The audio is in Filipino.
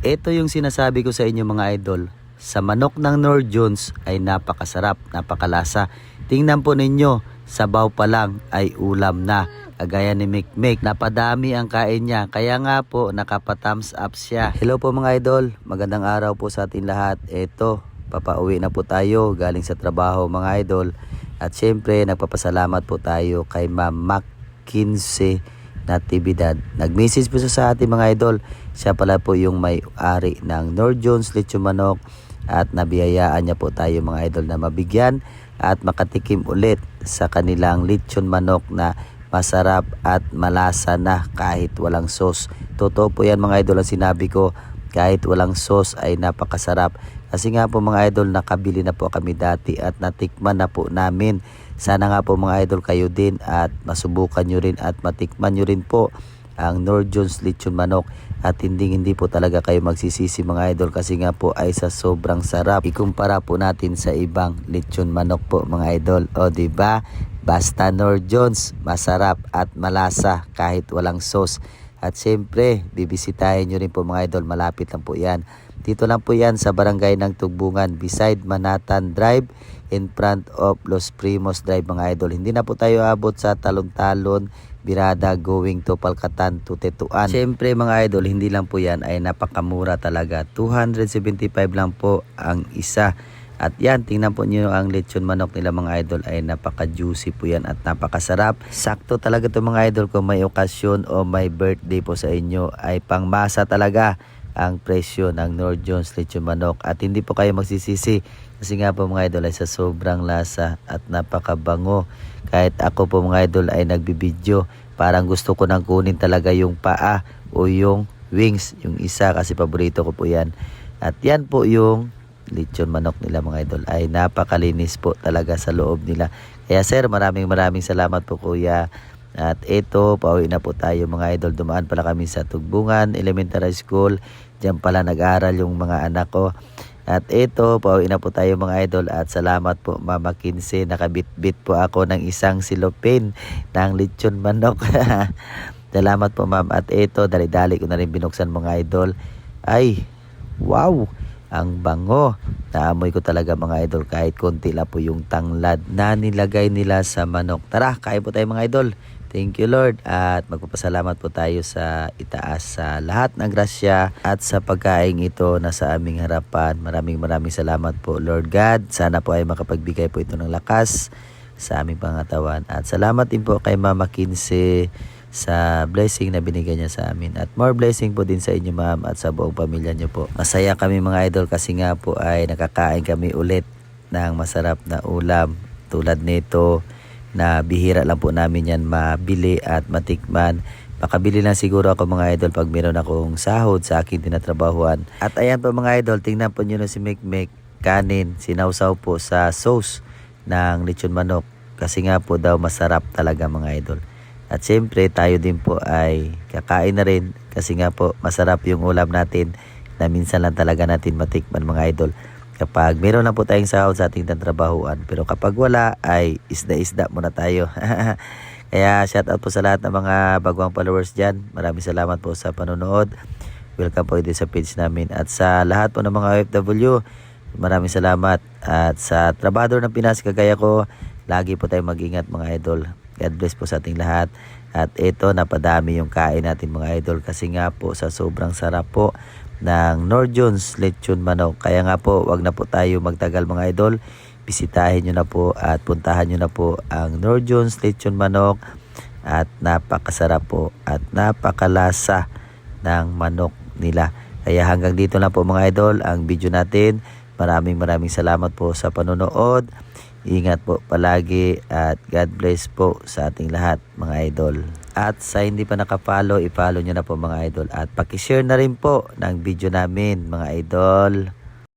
Ito yung sinasabi ko sa inyo mga idol. Sa manok ng Nord Jones ay napakasarap, napakalasa. Tingnan po ninyo, sabaw pa lang ay ulam na. Kagaya ni Mikmik, napadami ang kain niya. Kaya nga po, nakapa-thumbs up siya. Hello po mga idol, magandang araw po sa atin lahat. Ito, papauwi na po tayo galing sa trabaho mga idol. At syempre, nagpapasalamat po tayo kay Ma'am Mac 15 Natividad. Nag-message po sa ating mga idol. Siya pala po yung may-ari ng Nord Jones Lechon Manok at nabiyayaan niya po tayo mga idol na mabigyan at makatikim ulit sa kanilang lechon manok na masarap at malasa na kahit walang sauce. Totoo po yan mga idol ang sinabi ko kahit walang sauce ay napakasarap. Kasi nga po mga idol nakabili na po kami dati at natikman na po namin. Sana nga po mga idol kayo din at masubukan nyo rin at matikman nyo rin po ang Nord Jones Lechon Manok at hindi hindi po talaga kayo magsisisi mga idol kasi nga po ay sa sobrang sarap. Ikumpara po natin sa ibang lechon manok po mga idol. O di ba? Basta Nord Jones, masarap at malasa kahit walang sauce. At siyempre, bibisitahin nyo rin po mga idol, malapit lang po yan. Dito lang po yan sa barangay ng Tugbungan, beside Manhattan Drive, in front of Los Primos Drive mga idol. Hindi na po tayo abot sa talon-talon, birada going to Palkatan to Tetuan. Siyempre mga idol, hindi lang po yan ay napakamura talaga. 275 lang po ang isa. At yan, tingnan po nyo ang lechon manok nila mga idol ay napaka-juicy po yan at napakasarap. Sakto talaga to mga idol kung may okasyon o may birthday po sa inyo ay pangmasa talaga ang presyo ng Nord Jones lechon manok at hindi po kayo magsisisi kasi nga po mga idol ay sa sobrang lasa at napakabango. Kahit ako po mga idol ay nagbibideo, parang gusto ko nang kunin talaga yung paa o yung wings, yung isa kasi paborito ko po yan. At yan po yung lechon manok nila mga idol ay napakalinis po talaga sa loob nila. Kaya sir, maraming maraming salamat po kuya. At ito, pauwi na po tayo mga idol. Dumaan pala kami sa Tugbungan Elementary School. Diyan pala nag-aaral yung mga anak ko. At ito, pauwi na po tayo mga idol. At salamat po Mama Kinse. Nakabit-bit po ako ng isang silopin ng lechon manok. salamat po ma'am. At ito, dali-dali ko na rin binuksan mga idol. Ay, wow! Ang bango. Naamoy ko talaga mga idol kahit konti lang po yung tanglad na nilagay nila sa manok. Tara, kain po tayo mga idol. Thank you Lord at magpapasalamat po tayo sa itaas sa lahat ng grasya at sa pagkain ito na sa aming harapan. Maraming maraming salamat po Lord God. Sana po ay makapagbigay po ito ng lakas sa aming pangatawan. At salamat din po kay Mama Kinse sa blessing na binigay niya sa amin. At more blessing po din sa inyo ma'am at sa buong pamilya niyo po. Masaya kami mga idol kasi nga po ay nakakain kami ulit ng masarap na ulam tulad nito na bihira lang po namin yan mabili at matikman. Makabili lang siguro ako mga idol pag meron akong sahod sa aking tinatrabahuan. At ayan po mga idol, tingnan po nyo na si Mikmik kanin, sinausaw po sa sauce ng lechon manok. Kasi nga po daw masarap talaga mga idol. At siyempre tayo din po ay kakain na rin kasi nga po masarap yung ulam natin na minsan lang talaga natin matikman mga idol. Kapag meron lang po tayong sahod sa ating trabahuan. Pero kapag wala ay isda-isda muna tayo. Kaya shout out po sa lahat ng mga bagong followers dyan. Maraming salamat po sa panonood. Welcome po din sa page namin. At sa lahat po ng mga OFW, maraming salamat. At sa trabador ng Pinas, kagaya ko, lagi po tayong mag-ingat mga idol. God bless po sa ating lahat. At ito, napadami yung kain natin mga idol kasi nga po sa sobrang sarap po ng Nord Jones Lechon Manok. Kaya nga po, wag na po tayo magtagal mga idol. Bisitahin nyo na po at puntahan nyo na po ang Nord Jones Lechon Manok. At napakasarap po at napakalasa ng manok nila. Kaya hanggang dito na po mga idol ang video natin. Maraming maraming salamat po sa panonood. Ingat po palagi at God bless po sa ating lahat mga idol. At sa hindi pa nakapalo, ipalo nyo na po mga idol. At pakishare na rin po ng video namin mga idol.